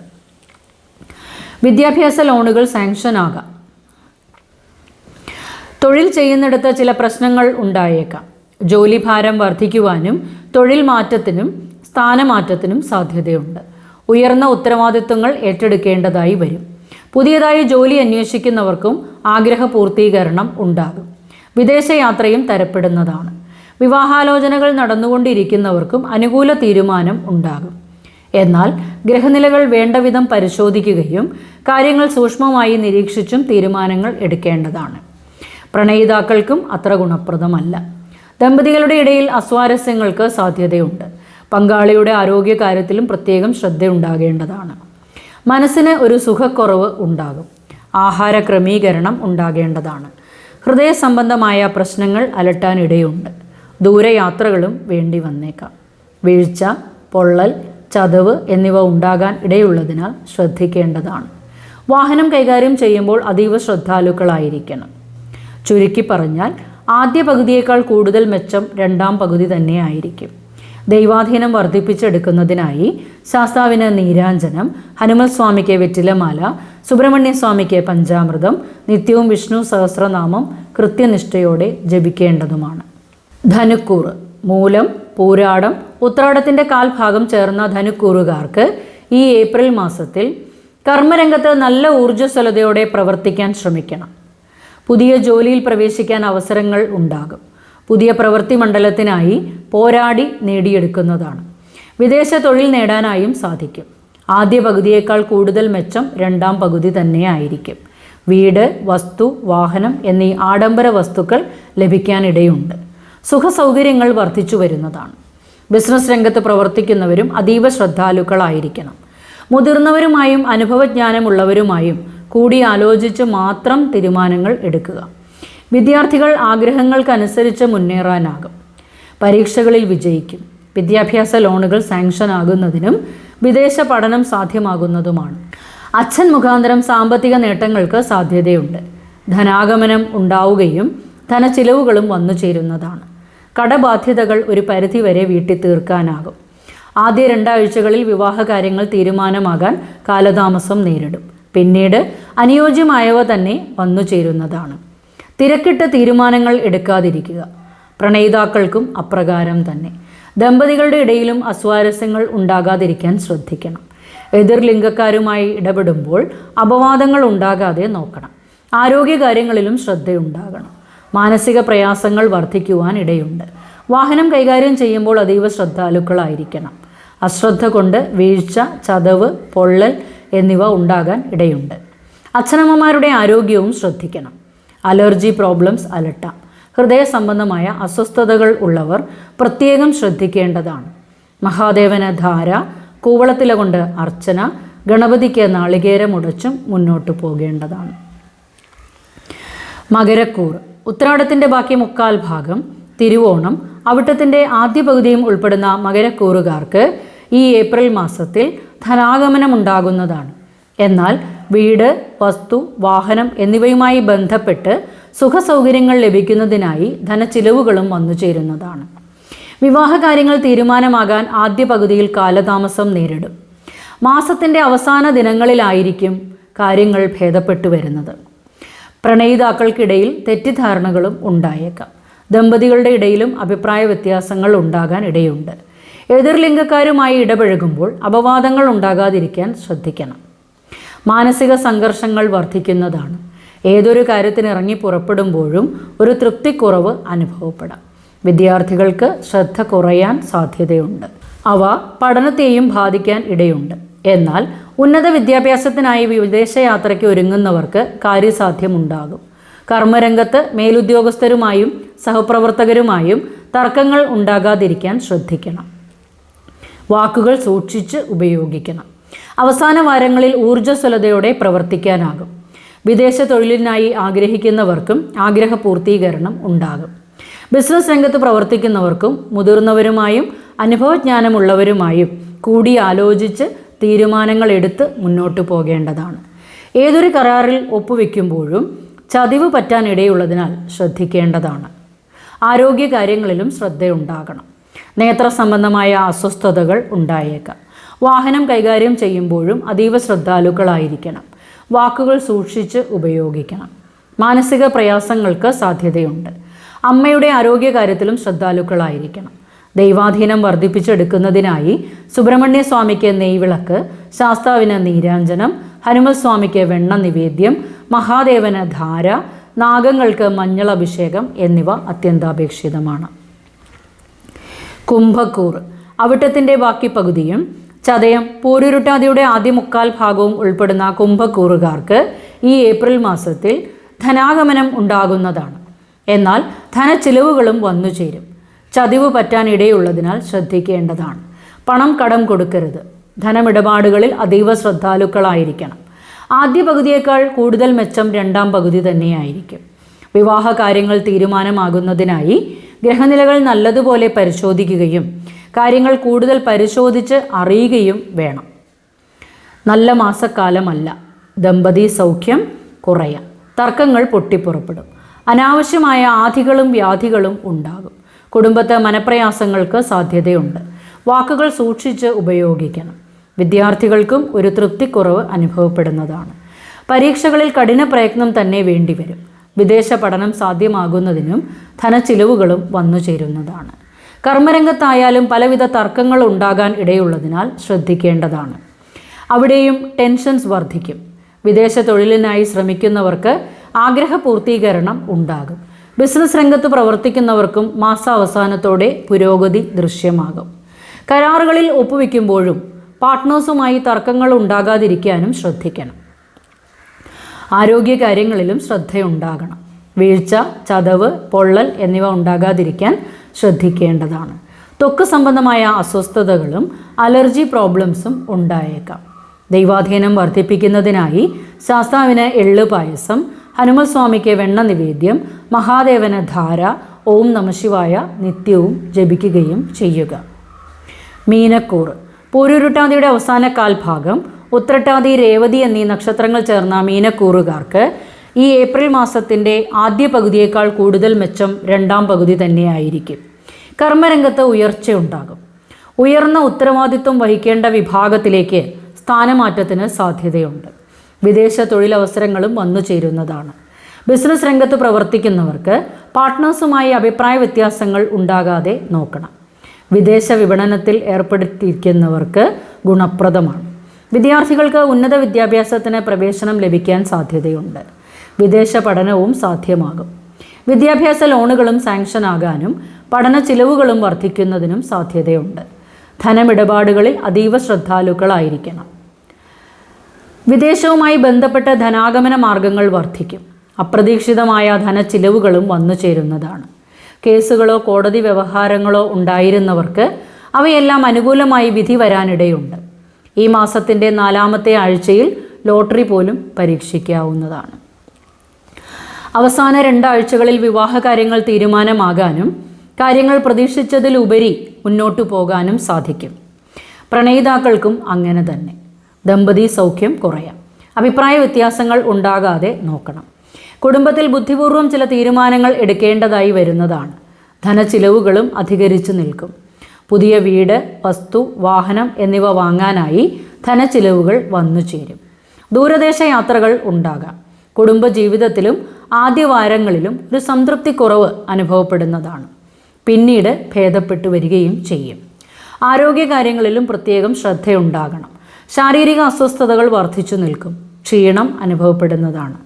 വിദ്യാഭ്യാസ ലോണുകൾ സാങ്ഷൻ ആകാം. തൊഴിൽ ചെയ്യുന്നിടത്ത് ചില പ്രശ്നങ്ങൾ ഉണ്ടായേക്കാം. ജോലിഭാരം വർദ്ധിക്കുവാനും തൊഴിൽ മാറ്റത്തിനും സ്ഥാനമാറ്റത്തിനും സാധ്യതയുണ്ട്. ഉയർന്ന ഉത്തരവാദിത്വങ്ങൾ ഏറ്റെടുക്കേണ്ടതായി വരും. പുതിയതായി ജോലി അന്വേഷിക്കുന്നവർക്കും ആഗ്രഹ പൂർത്തീകരണം ഉണ്ടാകും. വിദേശയാത്രയും തരപ്പെടുന്നതാണ്. വിവാഹാലോചനകൾ നടന്നുകൊണ്ടിരിക്കുന്നവർക്കും അനുകൂല തീരുമാനം ഉണ്ടാകും. എന്നാൽ ഗ്രഹനിലകൾ വേണ്ടവിധം പരിശോധിക്കുകയും കാര്യങ്ങൾ സൂക്ഷ്മമായി നിരീക്ഷിച്ചും തീരുമാനങ്ങൾ എടുക്കേണ്ടതാണ്. പ്രണയിതാക്കൾക്കും അത്ര ഗുണപ്രദമല്ല. ദമ്പതികളുടെ ഇടയിൽ അസ്വാരസ്യങ്ങൾക്ക് സാധ്യതയുണ്ട്. പങ്കാളിയുടെ ആരോഗ്യകാര്യത്തിലും പ്രത്യേകം ശ്രദ്ധയുണ്ടാകേണ്ടതാണ്. മനസ്സിന് ഒരു സുഖക്കുറവ് ഉണ്ടാകും. ആഹാര ക്രമീകരണം ഉണ്ടാകേണ്ടതാണ്. ഹൃദയ സംബന്ധമായ പ്രശ്നങ്ങൾ അലട്ടാനിടയുണ്ട്. ദൂരയാത്രകളും വേണ്ടി വന്നേക്കാം വീഴ്ച പൊള്ളൽ ചതവ് എന്നിവ ഉണ്ടാകാൻ ഇടയുള്ളതിനാൽ ശ്രദ്ധിക്കേണ്ടതാണ്. വാഹനം കൈകാര്യം ചെയ്യുമ്പോൾ അതീവ ശ്രദ്ധാലുക്കളായിരിക്കണം. ചുരുക്കി പറഞ്ഞാൽ ആദ്യ പകുതിയേക്കാൾ കൂടുതൽ മെച്ചം രണ്ടാം പകുതി തന്നെയായിരിക്കും. ദൈവാധീനം വർദ്ധിപ്പിച്ചെടുക്കുന്നതിനായി ശാസ്താവിന് നീരാഞ്ജനം ഹനുമൽ സ്വാമിക്ക് വെറ്റിലമാല സുബ്രഹ്മണ്യ സ്വാമിക്ക് പഞ്ചാമൃതം നിത്യവും വിഷ്ണു സഹസ്രനാമം കൃത്യനിഷ്ഠയോടെ ജപിക്കേണ്ടതുമാണ്. ധനുക്കൂർ മൂലം പൂരാടം ഉത്രാടത്തിന്റെ കാൽഭാഗം ചേർന്ന ധനുക്കൂറുകാർക്ക് ഈ ഏപ്രിൽ മാസത്തിൽ കർമ്മരംഗത്ത് നല്ല ഊർജസ്വലതയോടെ പ്രവർത്തിക്കാൻ ശ്രമിക്കണം. പുതിയ ജോലിയിൽ പ്രവേശിക്കാൻ അവസരങ്ങൾ ഉണ്ടാകും. പുതിയ പ്രവൃത്തി മണ്ഡലത്തിനായി പോരാടി നേടിയെടുക്കുന്നതാണ്. വിദേശ തൊഴിൽ നേടാനായും സാധിക്കും. ആദ്യ പകുതിയേക്കാൾ കൂടുതൽ മെച്ചം രണ്ടാം പകുതി തന്നെയായിരിക്കും വീട് വസ്തു വാഹനം എന്നീ ആഡംബര വസ്തുക്കൾ ലഭിക്കാനിടയുണ്ട്. സുഖസൗകര്യങ്ങൾ വർദ്ധിച്ചു വരുന്നതാണ്. ബിസിനസ് രംഗത്ത് പ്രവർത്തിക്കുന്നവരും അതീവ ശ്രദ്ധാലുക്കളായിരിക്കണം. മുതിർന്നവരുമായും അനുഭവജ്ഞാനമുള്ളവരുമായും കൂടിയാലോചിച്ച് മാത്രം തീരുമാനങ്ങൾ എടുക്കുക. വിദ്യാർത്ഥികൾ ആഗ്രഹങ്ങൾക്കനുസരിച്ച് മുന്നേറാനാകും. പരീക്ഷകളിൽ വിജയിക്കും. വിദ്യാഭ്യാസ ലോണുകൾ സാങ്ഷൻ ആകുന്നതിനും വിദേശ പഠനം സാധ്യമാകുന്നതുമാണ്. അച്ഛൻ മുഖാന്തരം സാമ്പത്തിക നേട്ടങ്ങൾക്ക് സാധ്യതയുണ്ട്. ധനാഗമനം ഉണ്ടാവുകയും ധനച്ചിലവുകളും വന്നു ചേരുന്നതാണ്. കടബാധ്യതകൾ ഒരു പരിധിവരെ വീട്ടി തീർക്കാനാകും ആദ്യ രണ്ടാഴ്ചകളിൽ വിവാഹ കാര്യങ്ങൾ തീരുമാനമാകാൻ കാലതാമസം നേരിടും. പിന്നീട് അനുയോജ്യമായവ തന്നെ വന്നു ചേരുന്നതാണ്. തിരക്കിട്ട തീരുമാനങ്ങൾ എടുക്കാതിരിക്കുക. പ്രണയിതാക്കൾക്കും അപ്രകാരം തന്നെ. ദമ്പതികളുടെ ഇടയിലും അസ്വാരസ്യങ്ങൾ ഉണ്ടാകാതിരിക്കാൻ ശ്രദ്ധിക്കണം. എതിർ ലിംഗക്കാരുമായി ഇടപെടുമ്പോൾ അപവാദങ്ങൾ ഉണ്ടാകാതെ നോക്കണം. ആരോഗ്യകാര്യങ്ങളിലും ശ്രദ്ധയുണ്ടാകണം. മാനസിക പ്രയാസങ്ങൾ വർദ്ധിക്കുവാൻ ഇടയുണ്ട്. വാഹനം കൈകാര്യം ചെയ്യുമ്പോൾ അതീവ ശ്രദ്ധാലുക്കളായിരിക്കണം. അശ്രദ്ധ കൊണ്ട് വീഴ്ച ചതവ് പൊള്ളൽ എന്നിവ ഉണ്ടാകാൻ ഇടയുണ്ട്. അച്ഛനമ്മമാരുടെ ആരോഗ്യവും ശ്രദ്ധിക്കണം. അലർജി പ്രോബ്ലംസ് അലട്ടാം. ഹൃദയ സംബന്ധമായ അസ്വസ്ഥതകൾ ഉള്ളവർ പ്രത്യേകം ശ്രദ്ധിക്കേണ്ടതാണ്. മഹാദേവന് ധാര കൂവളത്തില കൊണ്ട് അർച്ചന ഗണപതിക്ക് നാളികേരമുടച്ചും മുന്നോട്ട് പോകേണ്ടതാണ്. മകരക്കൂർ. ഉത്രാടത്തിന്റെ ബാക്കി മുക്കാൽ ഭാഗം തിരുവോണം അവിട്ടത്തിന്റെ ആദ്യ പകുതിയും ഉൾപ്പെടുന്ന മകരക്കൂറുകാർക്ക് ഈ ഏപ്രിൽ മാസത്തിൽ ധനാഗമനം ഉണ്ടാകുന്നതാണ് എന്നാൽ വീട് വസ്തു വാഹനം എന്നിവയുമായി ബന്ധപ്പെട്ട് സുഖസൗകര്യങ്ങൾ ലഭിക്കുന്നതിനായി ധനച്ചിലവുകളും വന്നു ചേരുന്നതാണ്. വിവാഹ കാര്യങ്ങൾ തീരുമാനമാകാൻ ആദ്യ പകുതിയിൽ കാലതാമസം നേരിടും. മാസത്തിന്റെ അവസാന ദിനങ്ങളിലായിരിക്കും കാര്യങ്ങൾ ഭേദപ്പെട്ടു വരുന്നത്. പ്രണയിതാക്കൾക്കിടയിൽ തെറ്റിദ്ധാരണകളും ഉണ്ടായേക്കാം. ദമ്പതികളുടെ ഇടയിലും അഭിപ്രായ വ്യത്യാസങ്ങൾ ഉണ്ടാകാൻ ഇടയുണ്ട്. എതിർലിംഗക്കാരുമായി ഇടപഴകുമ്പോൾ അപവാദങ്ങൾ ഉണ്ടാകാതിരിക്കാൻ ശ്രദ്ധിക്കണം. മാനസിക സംഘർഷങ്ങൾ വർദ്ധിക്കുന്നതാണ് ഏതൊരു കാര്യത്തിന് ഇറങ്ങി പുറപ്പെടുമ്പോഴും ഒരു തൃപ്തിക്കുറവ് അനുഭവപ്പെടാം. വിദ്യാർത്ഥികൾക്ക് ശ്രദ്ധ കുറയാൻ സാധ്യതയുണ്ട്. അവ പഠനത്തെയും ബാധിക്കാൻ ഇടയുണ്ട്. എന്നാൽ ഉന്നത വിദ്യാഭ്യാസത്തിനായി വിദേശയാത്രയ്ക്ക് ഒരുങ്ങുന്നവർക്ക് കാര്യസാധ്യമുണ്ടാകും. കർമ്മരംഗത്ത് മേലുദ്യോഗസ്ഥരുമായും സഹപ്രവർത്തകരുമായും തർക്കങ്ങൾ ഉണ്ടാകാതിരിക്കാൻ ശ്രദ്ധിക്കണം. വാക്കുകൾ സൂക്ഷിച്ച് ഉപയോഗിക്കണം. അവസാന വാരങ്ങളിൽ ഊർജസ്വലതയോടെ പ്രവർത്തിക്കാനാകും. വിദേശ തൊഴിലിനായി ആഗ്രഹിക്കുന്നവർക്കും ആഗ്രഹ പൂർത്തീകരണം ഉണ്ടാകും. ബിസിനസ് രംഗത്ത് പ്രവർത്തിക്കുന്നവർക്കും മുതിർന്നവരുമായും അനുഭവജ്ഞാനമുള്ളവരുമായും കൂടി ആലോചിച്ച് തീരുമാനങ്ങൾ എടുത്ത് മുന്നോട്ട് പോകേണ്ടതാണ്. ഏതൊരു കരാറിൽ ഒപ്പുവെക്കുമ്പോഴും ചതിവ് പറ്റാനിടയുള്ളതിനാൽ ശ്രദ്ധിക്കേണ്ടതാണ്. ആരോഗ്യകാര്യങ്ങളിലും ശ്രദ്ധയുണ്ടാകണം. നേത്ര സംബന്ധമായ അസ്വസ്ഥതകൾ ഉണ്ടായേക്കാം. വാഹനം കൈകാര്യം ചെയ്യുമ്പോഴും അതീവ ശ്രദ്ധാലുക്കളായിരിക്കണം. വാക്കുകൾ സൂക്ഷിച്ച് ഉപയോഗിക്കണം. മാനസിക പ്രയാസങ്ങൾക്ക് സാധ്യതയുണ്ട്. അമ്മയുടെ ആരോഗ്യകാര്യത്തിലും ശ്രദ്ധാലുക്കളായിരിക്കണം. ദൈവാധീനം വർദ്ധിപ്പിച്ചെടുക്കുന്നതിനായി സുബ്രഹ്മണ്യ സ്വാമിക്ക് നെയ്വിളക്ക് ശാസ്താവിന് നീരാഞ്ജനം ഹനുമസ്വാമിക്ക് വെണ്ണ നിവേദ്യം മഹാദേവന് ധാര നാഗങ്ങൾക്ക് മഞ്ഞൾ അഭിഷേകം എന്നിവ അത്യന്താപേക്ഷിതമാണ്. കുംഭക്കൂർ. അവിട്ടത്തിന്റെ ബാക്കി പകുതിയും ചതയം പൂരുരുട്ടാതിയുടെ ആദ്യ മുക്കാൽ ഭാഗവും ഉൾപ്പെടുന്ന കുംഭക്കൂറുകാർക്ക് ഈ ഏപ്രിൽ മാസത്തിൽ ധനാഗമനം ഉണ്ടാകുന്നതാണ്. എന്നാൽ ധനച്ചിലവുകളും വന്നു ചേരും ചതിവ് പറ്റാനിടയുള്ളതിനാൽ ശ്രദ്ധിക്കേണ്ടതാണ്. പണം കടം കൊടുക്കരുത്. ധനമിടപാടുകളിൽ അതീവ ശ്രദ്ധാലുക്കളായിരിക്കണം. ആദ്യ പകുതിയേക്കാൾ കൂടുതൽ മെച്ചം രണ്ടാം പകുതി തന്നെയായിരിക്കും. വിവാഹ കാര്യങ്ങൾ തീരുമാനമാകുന്നതിനായി ഗ്രഹനിലകൾ നല്ലതുപോലെ പരിശോധിക്കുകയും കാര്യങ്ങൾ കൂടുതൽ പരിശോധിച്ച് അറിയുകയും വേണം. നല്ല മാസക്കാലമല്ല. ദമ്പതി സൗഖ്യം കുറയാം. തർക്കങ്ങൾ പൊട്ടിപ്പുറപ്പെടും. അനാവശ്യമായ ആധികളും വ്യാധികളും ഉണ്ടാകും. കുടുംബത്തെ മനപ്രയാസങ്ങൾക്ക് സാധ്യതയുണ്ട്. വാക്കുകൾ സൂക്ഷിച്ച് ഉപയോഗിക്കണം. വിദ്യാർത്ഥികൾക്കും ഒരു തൃപ്തിക്കുറവ് അനുഭവപ്പെടുന്നതാണ്. പരീക്ഷകളിൽ കഠിന പ്രയത്നം തന്നെ വേണ്ടിവരും. വിദേശ പഠനം സാധ്യമാകുന്നതിനും ധനച്ചിലവുകളും വന്നു ചേരുന്നതാണ്. കർമ്മരംഗത്തായാലും പലവിധ തർക്കങ്ങൾ ഉണ്ടാകാൻ ഇടയുള്ളതിനാൽ ശ്രദ്ധിക്കേണ്ടതാണ്. അവിടെയും ടെൻഷൻസ് വർദ്ധിക്കും വിദേശ തൊഴിലിനായി ശ്രമിക്കുന്നവർക്ക് ആഗ്രഹ പൂർത്തീകരണം ഉണ്ടാകും. ബിസിനസ് രംഗത്ത് പ്രവർത്തിക്കുന്നവർക്കും മാസാവസാനത്തോടെ പുരോഗതി ദൃശ്യമാകും. കരാറുകളിൽ ഒപ്പുവെക്കുമ്പോഴും പാർട്ട്നേഴ്സുമായി തർക്കങ്ങൾ ഉണ്ടാകാതിരിക്കാനും ശ്രദ്ധിക്കണം. ആരോഗ്യകാര്യങ്ങളിലും ശ്രദ്ധയുണ്ടാകണം. വീഴ്ച ചതവ് പൊള്ളൽ എന്നിവ ഉണ്ടാകാതിരിക്കാൻ ശ്രദ്ധിക്കേണ്ടതാണ്. ത്വക്ക് സംബന്ധമായ അസ്വസ്ഥതകളും അലർജി പ്രോബ്ലംസും ഉണ്ടായേക്കാം. ദൈവാധീനം വർദ്ധിപ്പിക്കുന്നതിനായി ശാസ്താവിന് എള്ള് പായസം ഹനുമസ്വാമിക്ക് വെണ്ണ നിവേദ്യം മഹാദേവന് ധാര ഓം നമശിവായ നിത്യവും ജപിക്കുകയും ചെയ്യുക. മീനക്കൂർ. പൂരൂരുട്ടാന്തിയുടെ അവസാന കാൽഭാഗം ഉത്രട്ടാതി രേവതി എന്നീ നക്ഷത്രങ്ങൾ ചേർന്ന മീനക്കൂറുകാർക്ക് ഈ ഏപ്രിൽ മാസത്തിന്റെ ആദ്യ പകുതിയേക്കാൾ കൂടുതൽ മെച്ചം രണ്ടാം പകുതി തന്നെയായിരിക്കും. കർമ്മരംഗത്ത് ഉയർച്ചയുണ്ടാകും. ഉയർന്ന ഉത്തരവാദിത്വം വഹിക്കേണ്ട വിഭാഗത്തിലേക്ക് സ്ഥാനമാറ്റത്തിന് സാധ്യതയുണ്ട്. വിദേശ തൊഴിലവസരങ്ങളും വന്നു ചേരുന്നതാണ്. ബിസിനസ് രംഗത്ത് പ്രവർത്തിക്കുന്നവർക്ക് പാർട്ട്നേഴ്സുമായി അഭിപ്രായ വ്യത്യാസങ്ങൾ ഉണ്ടാകാതെ നോക്കണം. വിദേശ വിപണനത്തിൽ ഏർപ്പെടുത്തിയിരിക്കുന്നവർക്ക് ഗുണപ്രദമാണ്. വിദ്യാർത്ഥികൾക്ക് ഉന്നത വിദ്യാഭ്യാസത്തിന് പ്രവേശനം ലഭിക്കാൻ സാധ്യതയുണ്ട്. വിദേശ പഠനവും സാധ്യമാകും. വിദ്യാഭ്യാസ ലോണുകളും സാങ്ഷൻ ആകാനും പഠന ചിലവുകളും വർദ്ധിക്കുന്നതിനും സാധ്യതയുണ്ട്. ധനമിടപാടുകളിൽ അതീവ ശ്രദ്ധാലുക്കളായിരിക്കണം. വിദേശവുമായി ബന്ധപ്പെട്ട ധനാഗമന മാർഗങ്ങൾ വർദ്ധിക്കും. അപ്രതീക്ഷിതമായ ധനച്ചിലവുകളും വന്നു ചേരുന്നതാണ്. കേസുകളോ കോടതി വ്യവഹാരങ്ങളോ ഉണ്ടായിരുന്നവർക്ക് അവയെല്ലാം അനുകൂലമായി വിധി വരാനിടയുണ്ട്. ഈ മാസത്തിന്റെ നാലാമത്തെ ആഴ്ചയിൽ ലോട്ടറി പോലും പരീക്ഷിക്കാവുന്നതാണ്. അവസാന രണ്ടാഴ്ചകളിൽ വിവാഹ കാര്യങ്ങൾ തീരുമാനമാകാനും കാര്യങ്ങൾ പ്രതീക്ഷിച്ചതിലുപരി മുന്നോട്ടു പോകാനും സാധിക്കും. പ്രണയിതാക്കൾക്കും അങ്ങനെ തന്നെ. ദമ്പതി സൗഖ്യം കുറയാം. അഭിപ്രായ വ്യത്യാസങ്ങൾ ഉണ്ടാകാതെ നോക്കണം. കുടുംബത്തിൽ ബുദ്ധിപൂർവം ചില തീരുമാനങ്ങൾ എടുക്കേണ്ടതായി വരുന്നതാണ്. ധനച്ചിലവുകളും അധികരിച്ചു നിൽക്കും. പുതിയ വീട് വസ്തു വാഹനം എന്നിവ വാങ്ങാനായി ധനച്ചിലവുകൾ വന്നു ചേരും. ദൂരദേശ യാത്രകൾ ഉണ്ടാകാം. കുടുംബജീവിതത്തിലും ആദ്യ വാരങ്ങളിലും ഒരു സംതൃപ്തി കുറവ് അനുഭവപ്പെടുന്നതാണ്. പിന്നീട് ഭേദപ്പെട്ടു വരികയും ചെയ്യും. ആരോഗ്യകാര്യങ്ങളിലും പ്രത്യേകം ശ്രദ്ധയുണ്ടാകണം. ശാരീരിക അസ്വസ്ഥതകൾ വർദ്ധിച്ചു നിൽക്കും. ക്ഷീണം അനുഭവപ്പെടുന്നതാണ്.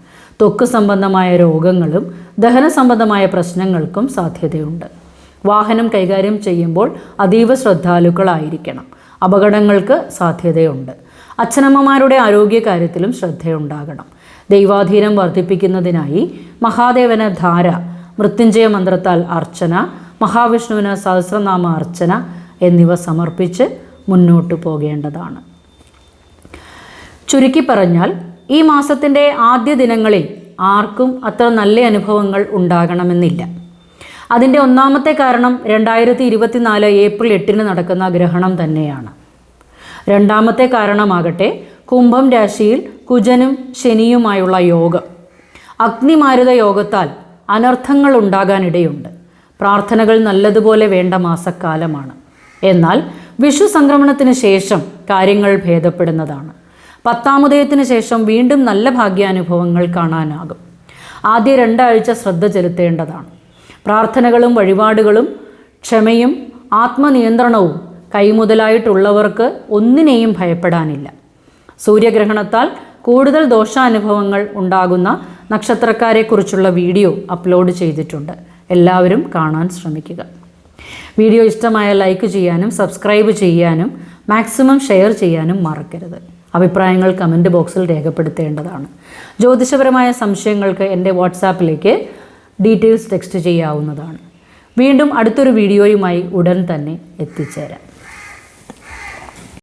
ത്വക്ക് സംബന്ധമായ രോഗങ്ങളും ദഹന സംബന്ധമായ പ്രശ്നങ്ങൾക്കും സാധ്യതയുണ്ട്. വാഹനം കൈകാര്യം ചെയ്യുമ്പോൾ അതീവ ശ്രദ്ധാലുക്കളായിരിക്കണം. അപകടങ്ങൾക്ക് സാധ്യതയുണ്ട്. അച്ഛനമ്മമാരുടെ ആരോഗ്യകാര്യത്തിലും ശ്രദ്ധയുണ്ടാകണം. ദൈവാധീനം വർദ്ധിപ്പിക്കുന്നതിനായി മഹാദേവന് ധാര മൃത്യുഞ്ജയ മന്ത്രത്താൽ അർച്ചന മഹാവിഷ്ണുവിന് സഹസ്രനാമ അർച്ചന എന്നിവ സമർപ്പിച്ച് മുന്നോട്ടു പോകേണ്ടതാണ്. ചുരുക്കി പറഞ്ഞാൽ ഈ മാസത്തിന്റെ ആദ്യ ദിനങ്ങളിൽ ആർക്കും അത്ര നല്ല അനുഭവങ്ങൾ ഉണ്ടാകണമെന്നില്ല. അതിന്റെ ഒന്നാമത്തെ കാരണം രണ്ടായിരത്തി ഇരുപത്തിനാല് ഏപ്രിൽ എട്ടിന് നടക്കുന്ന ഗ്രഹണം തന്നെയാണ്. രണ്ടാമത്തെ കാരണമാകട്ടെ കുംഭം രാശിയിൽ കുജനും ശനിയുമായുള്ള യോഗം. അഗ്നിമാരുത യോഗത്താൽ അനർത്ഥങ്ങൾ ഉണ്ടാകാനിടയുണ്ട്. പ്രാർത്ഥനകൾ നല്ലതുപോലെ വേണ്ട മാസക്കാലമാണ്. എന്നാൽ വിഷു സംക്രമണത്തിന് ശേഷം കാര്യങ്ങൾ ഭേദപ്പെടുന്നതാണ്. പത്താമുദയത്തിന് ശേഷം വീണ്ടും നല്ല ഭാഗ്യാനുഭവങ്ങൾ കാണാനാകും. ആദ്യ രണ്ടാഴ്ച ശ്രദ്ധ ചെലുത്തേണ്ടതാണ്. പ്രാർത്ഥനകളും വഴിപാടുകളും ക്ഷമയും ആത്മനിയന്ത്രണവും കൈമുതലായിട്ടുള്ളവർക്ക് ഒന്നിനെയും ഭയപ്പെടാനില്ല. സൂര്യഗ്രഹണത്താൽ കൂടുതൽ ദോഷാനുഭവങ്ങൾ ഉണ്ടാകുന്ന നക്ഷത്രക്കാരെക്കുറിച്ചുള്ള വീഡിയോ അപ്ലോഡ് ചെയ്തിട്ടുണ്ട്. എല്ലാവരും കാണാൻ ശ്രമിക്കുക. വീഡിയോ ഇഷ്ടമായ ലൈക്ക് ചെയ്യാനും സബ്സ്ക്രൈബ് ചെയ്യാനും മാക്സിമം ഷെയർ ചെയ്യാനും മറക്കരുത്. അഭിപ്രായങ്ങൾ കമന്റ് ബോക്സിൽ രേഖപ്പെടുത്തേണ്ടതാണ്. ജ്യോതിഷപരമായ സംശയങ്ങൾക്ക് എന്റെ വാട്സാപ്പിലേക്ക് ഡീറ്റെയിൽസ് ടെക്സ്റ്റ് ചെയ്യാവുന്നതാണ്. വീണ്ടും അടുത്തൊരു വീഡിയോയുമായി ഉടൻ തന്നെ എത്തിച്ചേരാം.